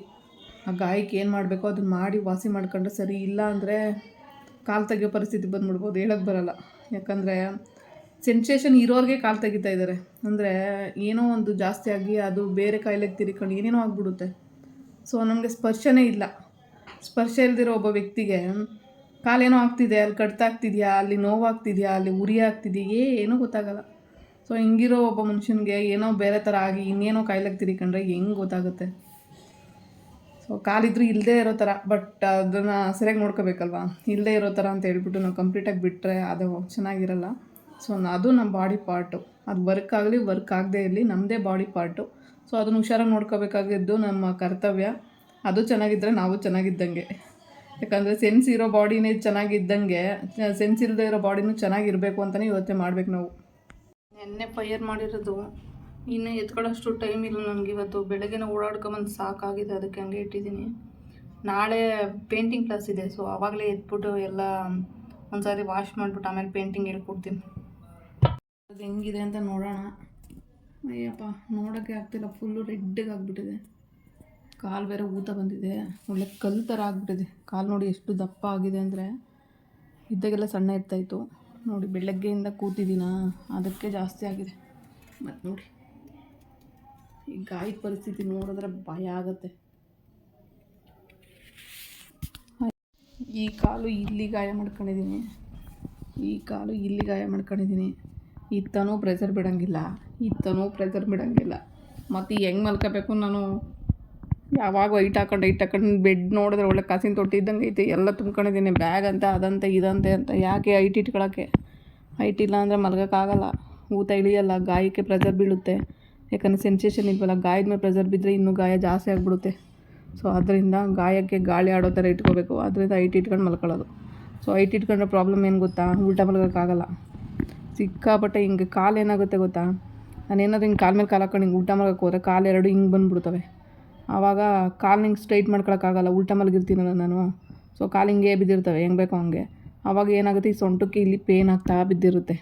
ಆ ಗಾಯಕ್ಕೆ ಏನು ಮಾಡಬೇಕೋ ಅದನ್ನು ಮಾಡಿ ವಾಸಿ ಮಾಡ್ಕೊಂಡ್ರೆ ಸರಿ, ಇಲ್ಲ ಅಂದರೆ ಕಾಲು ತೆಗಿಯೋ ಪರಿಸ್ಥಿತಿ ಬಂದ್ಬಿಡ್ಬೋದು ಹೇಳೋಕ್ಕೆ ಬರೋಲ್ಲ. ಯಾಕಂದರೆ ಸೆನ್ಸೇಷನ್ ಇರೋರಿಗೆ ಕಾಲು ತೆಗಿತಾ ಇದ್ದಾರೆ ಅಂದರೆ ಏನೋ ಒಂದು ಜಾಸ್ತಿ ಆಗಿ ಅದು ಬೇರೆ ಕಾಯಿಲೆಗೆ ತಿರ್ಕೊಂಡು ಏನೇನೋ ಆಗಿಬಿಡುತ್ತೆ. ಸೊ ನಮಗೆ ಸ್ಪರ್ಶನೇ ಇಲ್ಲ. ಸ್ಪರ್ಶ ಇಲ್ದಿರೋ ಒಬ್ಬ ವ್ಯಕ್ತಿಗೆ ಕಾಲೇನೋ ಆಗ್ತಿದೆ, ಅಲ್ಲಿ ಕಡ್ತಾಗ್ತಿದೆಯಾ ಅಲ್ಲಿ ನೋವಾಗ್ತಿದೆಯಾ, ಅಲ್ಲಿ ಉರಿ ಆಗ್ತಿದೆಯಾ ಏನೂ ಗೊತ್ತಾಗಲ್ಲ. ಸೊ ಹಿಂಗಿರೋ ಒಬ್ಬ ಮನುಷ್ಯನಿಗೆ ಏನೋ ಬೇರೆ ಥರ ಆಗಿ ಇನ್ನೇನೋ ಕಾಯಿಲೆಗೆ ತಿರ್ಕೊಂಡ್ರೆ ಹೆಂಗೆ ಗೊತ್ತಾಗುತ್ತೆ? ಸೊ ಕಾಲಿದ್ರು ಇಲ್ಲದೇ ಇರೋ ಥರ ಬಟ್ ಅದನ್ನು ಸರಿಯಾಗಿ ನೋಡ್ಕೋಬೇಕಲ್ವಾ? ಇಲ್ಲದೇ ಇರೋ ಥರ ಅಂತ ಹೇಳ್ಬಿಟ್ಟು ನಾವು ಕಂಪ್ಲೀಟಾಗಿ ಬಿಟ್ಟರೆ ಅದು ಚೆನ್ನಾಗಿರಲ್ಲ. ಸೊ ಅದು ನಮ್ಮ ಬಾಡಿ ಪಾರ್ಟು ಅದು ವರ್ಕ್ ಆಗಲಿ ವರ್ಕ್ ಆಗದೇ ಇರಲಿ ನಮ್ಮದೇ ಬಾಡಿ ಪಾರ್ಟು ಸೊ ಅದನ್ನು ಹುಷಾರಾಗಿ ನೋಡ್ಕೋಬೇಕಾಗಿದ್ದು ನಮ್ಮ ಕರ್ತವ್ಯ. ಅದು ಚೆನ್ನಾಗಿದ್ದರೆ ನಾವು ಚೆನ್ನಾಗಿದ್ದಂಗೆ. ಯಾಕಂದರೆ ಸೆನ್ಸ್ ಇರೋ ಬಾಡಿನೇ ಚೆನ್ನಾಗಿದ್ದಂಗೆ ಸೆನ್ಸ್ ಇಲ್ಲದೆ ಇರೋ ಬಾಡಿನೂ ಚೆನ್ನಾಗಿರಬೇಕು ಅಂತಲೇ ಯೋಚನೆ ಮಾಡ್ಬೇಕು ನಾವು. ನೆನ್ನೆ ಫೈರ್ ಮಾಡಿರೋದು. ಇನ್ನು ಎತ್ಕೊಳ್ಳೋಷ್ಟು ಟೈಮ್ ಇಲ್ಲ ನನಗೆ ಇವತ್ತು. ಬೆಳಗ್ಗೆನೇ ಓಡಾಡ್ಕೊಂಬಂದು ಸಾಕಾಗಿದೆ, ಅದಕ್ಕೆ ಹಂಗೆ ಇಟ್ಟಿದ್ದೀನಿ. ನಾಳೆ ಪೇಂಟಿಂಗ್ ಕ್ಲಾಸ್ ಇದೆ ಸೊ ಆವಾಗಲೇ ಎತ್ಬಿಟ್ಟು ಎಲ್ಲ ಒಂದ್ಸಾರಿ ವಾಶ್ ಮಾಡಿಬಿಟ್ಟು ಆಮೇಲೆ ಪೇಂಟಿಂಗ್ ಹೇಳ್ಕೊಡ್ತೀನಿ. ಅದು ಹೆಂಗಿದೆ ಅಂತ ನೋಡೋಣ. ಅಯ್ಯಪ್ಪ ನೋಡೋಕ್ಕೆ ಆಗ್ತಿಲ್ಲ ಫುಲ್ಲು ರೆಡ್ಗೆ ಆಗಿಬಿಟ್ಟಿದೆ ಕಾಲು ಬೇರೆ ಊತ ಬಂದಿದೆ. ಒಳ್ಳೆ ಕಲ್ಲು ಥರ ಆಗಿಬಿಟ್ಟಿದೆ. ಕಾಲು ನೋಡಿ ಎಷ್ಟು ದಪ್ಪ ಆಗಿದೆ ಅಂದರೆ ಇದ್ದಾಗೆಲ್ಲ ಸಣ್ಣ ಇರ್ತಾಯಿತ್ತು ನೋಡಿ ಬೆಳಗ್ಗೆಯಿಂದ ಕೂತಿದ್ದೀನ. ಅದಕ್ಕೆ ಜಾಸ್ತಿ ಆಗಿದೆ. ಮತ್ತು ನೋಡಿ. ಈ ಗಾಯದ ಪರಿಸ್ಥಿತಿ ನೋಡಿದ್ರೆ ಭಯ ಆಗುತ್ತೆ. ಈ ಕಾಲು ಇಲ್ಲಿ ಗಾಯ ಮಾಡ್ಕೊಂಡಿದ್ದೀನಿ. ಈ ಕಾಲು ಇಲ್ಲಿ ಗಾಯ ಮಾಡ್ಕೊಂಡಿದ್ದೀನಿ. ಇತ್ತನೂ ಪ್ರೆಸರ್ ಬಿಡೋಂಗಿಲ್ಲ. ಇತ್ತನೂ ಪ್ರೆಸರ್ ಬಿಡೋಂಗಿಲ್ಲ. ಮತ್ತು ಹೆಂಗೆ ಮಲ್ಕೋಬೇಕು ನಾನು? ಯಾವಾಗ ವೈಟ್ ಹಾಕೊಂಡು ವೈಟ್ ಹಾಕೊಂಡು ಬೆಡ್ ನೋಡಿದ್ರೆ ಒಳ್ಳೆ ಕಾಸಿನ ತೊಟ್ಟಿ ಇದ್ದಂಗೆ ಐತೆ. ಎಲ್ಲ ತುಂಬ್ಕೊಂಡಿದ್ದೀನಿ. ಬ್ಯಾಗ್ ಅಂತ, ಅದಂತೆ, ಇದಂತೆ ಅಂತ. ಯಾಕೆ ಐಟ್ ಇಟ್ಕೊಳಕ್ಕೆ? ಐಟ್ ಇಲ್ಲ ಅಂದರೆ ಮಲಗೋಕ್ಕಾಗಲ್ಲ. ಊತ ಇಳಿಯಲ್ಲ. ಗಾಯಕ್ಕೆ ಪ್ರೆಸರ್ ಬೀಳುತ್ತೆ. ಯಾಕಂದರೆ ಸೆನ್ಸೇಷನ್ ಇಲ್ವಲ್ಲ? ಗಾಯದ ಮೇಲೆ ಪ್ರೆಸರ್ ಬಿದ್ದರೆ ಇನ್ನೂ ಗಾಯ ಜಾಸ್ತಿ ಆಗಿಬಿಡುತ್ತೆ. ಸೊ ಅದರಿಂದ ಗಾಯಕ್ಕೆ ಗಾಳಿ ಆಡೋ ಥರ ಇಟ್ಕೋಬೇಕು. ಅದರಿಂದ ಐಟ್ ಇಟ್ಕೊಂಡು ಮಲ್ಕೊಳ್ಳೋದು. ಸೊ ಹೈಟ್ ಇಟ್ಕೊಂಡ್ರೆ ಪ್ರಾಬ್ಲಮ್ ಏನು ಗೊತ್ತಾ? ಉಲ್ಟಾ ಮಲ್ಗೋಕ್ಕಾಗಲ್ಲ. ಸಿಕ್ಕಾಪಟ್ಟೆ ಹಿಂಗೆ ಕಾಲು ಏನಾಗುತ್ತೆ ಗೊತ್ತಾ? ನಾನು ಏನಾದರೂ ಹಿಂಗೆ ಕಾಲು ಮೇಲೆ ಕಾಲು ಹಾಕೊಂಡು ಹಿಂಗೆ ಊಟ ಮಾಡೋಕ್ಕೆ ಹೋದರೆ ಕಾಲು ಎರಡು ಹಿಂಗೆ ಬಂದುಬಿಡ್ತವೆ. ಆವಾಗ ಕಾಲಿಂಗ್ ಸ್ಟ್ರೈಟ್ ಮಾಡ್ಕೊಳಕ್ಕಾಗಲ್ಲ, ಉಲ್ಟಾ ಮಲಗಿರ್ತೀನಲ್ಲ ನಾನು. ಸೊ ಕಾಲು ಹಿಂಗೆ ಬಿದ್ದಿರ್ತವೆ, ಹೆಂಗೆ ಬೇಕೋ ಹಂಗೆ. ಆವಾಗ ಏನಾಗುತ್ತೆ, ಈ ಸೊಂಟಕ್ಕೆ ಇಲ್ಲಿ ಪೇನ್ ಆಗ್ತಾ ಬಿದ್ದಿರುತ್ತೆ.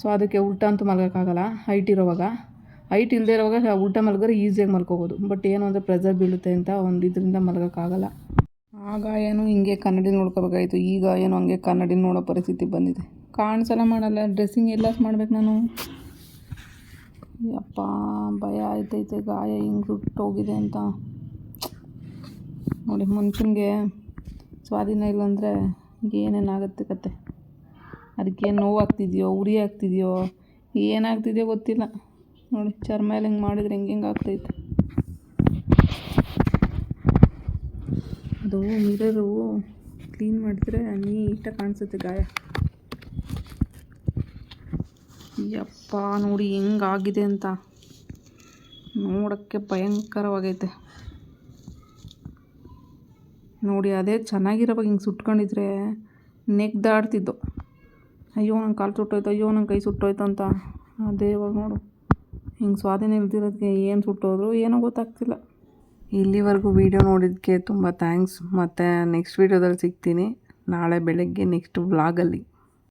ಸೊ ಅದಕ್ಕೆ ಉಲ್ಟ ಅಂತೂ ಮಲಗೋಕ್ಕಾಗಲ್ಲ ಹೈಟ್ ಇರೋವಾಗ. ಹೈಟ್ ಇಲ್ಲದೇ ಇರೋವಾಗ ಉಲ್ಟ ಮಲಗಿದ್ರೆ ಈಸಿಯಾಗಿ ಮಲ್ಕೋಬೋದು. ಬಟ್ ಏನು ಅಂದರೆ ಪ್ರೆಸರ್ ಬೀಳುತ್ತೆ ಅಂತ ಒಂದು ಇದರಿಂದ ಮಲಗೋಕ್ಕಾಗಲ್ಲ. ಆಗ ಏನು ಹಿಂಗೆ ಕನ್ನಡಿ ನೋಡ್ಕೋಬೇಕಾಯಿತು. ಈಗ ಏನು ಹಂಗೆ ಕನ್ನಡಿ ನೋಡೋ ಪರಿಸ್ಥಿತಿ ಬಂದಿದೆ. ಕಾಣಿಸಲ್ಲ ಮಾಡಲ್ಲ ಡ್ರೆಸ್ಸಿಂಗ್ ಎಲ್ಲ ಮಾಡ್ಬೇಕು ನಾನು. ಯಪ್ಪ, ಭಯ ಆಯ್ತೈತೆ, ಗಾಯ ಹಿಂಗೆ ಸುಟ್ಟೋಗಿದೆ ಅಂತ. ನೋಡಿ ಮನುಷ್ಯನಿಗೆ ಸ್ವಾಧೀನ ಇಲ್ಲಾಂದರೆ ಏನೇನಾಗುತ್ತೆ ಕತೆ? ಅದಕ್ಕೆ ನೋವು ಉರಿ ಆಗ್ತಿದೆಯೋ ಏನಾಗ್ತಿದೆಯೋ ಗೊತ್ತಿಲ್ಲ. ನೋಡಿ, ಚರ್ಮ ಎಲ್ಲ ಹಿಂಗೆ ಮಾಡಿದ್ರೆ ಹೆಂಗೆ ಹೆಂಗೆ ಆಗ್ತೈತೆ. ಅದು ಮಿರರು ಕ್ಲೀನ್ ಮಾಡಿದ್ರೆ ನೀಟಾಗಿ ಕಾಣಿಸುತ್ತೆ ಗಾಯ. ಯಪ್ಪ, ನೋಡಿ ಹೆಂಗಾಗಿದೆ ಅಂತ. ನೋಡೋಕ್ಕೆ ಭಯಂಕರವಾಗೈತೆ. ನೋಡಿ, ಅದೇ ಚೆನ್ನಾಗಿರೋವಾಗ ಹಿಂಗೆ ಸುಟ್ಕೊಂಡಿದ್ರೆ ನೆಗ್ದಾಡ್ತಿದ್ದು ಅಯ್ಯೋ, ನಂಗೆ ಕಾಲು ಸುಟ್ಟೋಯ್ತು, ಅಯ್ಯೋ ನನ್ನ ಕೈ ಸುಟ್ಟೋಯ್ತು ಅಂತ. ಅದೇ ಇವಾಗ ನೋಡು. ಹಿಂಗೆ ಸ್ವಾಧೀನ ಇಲ್ದಿರೋದಕ್ಕೆ ಏನು ಸುಟ್ಟೋದ್ರು ಏನೂ ಗೊತ್ತಾಗ್ತಿಲ್ಲ. ಇಲ್ಲಿವರೆಗೂ ವೀಡಿಯೋ ನೋಡಿದ್ದಕ್ಕೆ ತುಂಬ ಥ್ಯಾಂಕ್ಸ್. ಮತ್ತು ನೆಕ್ಸ್ಟ್ ವೀಡಿಯೋದಲ್ಲಿ ಸಿಗ್ತೀನಿ. ನಾಳೆ ಬೆಳಗ್ಗೆ ನೆಕ್ಸ್ಟ್ ವ್ಲಾಗಲ್ಲಿ.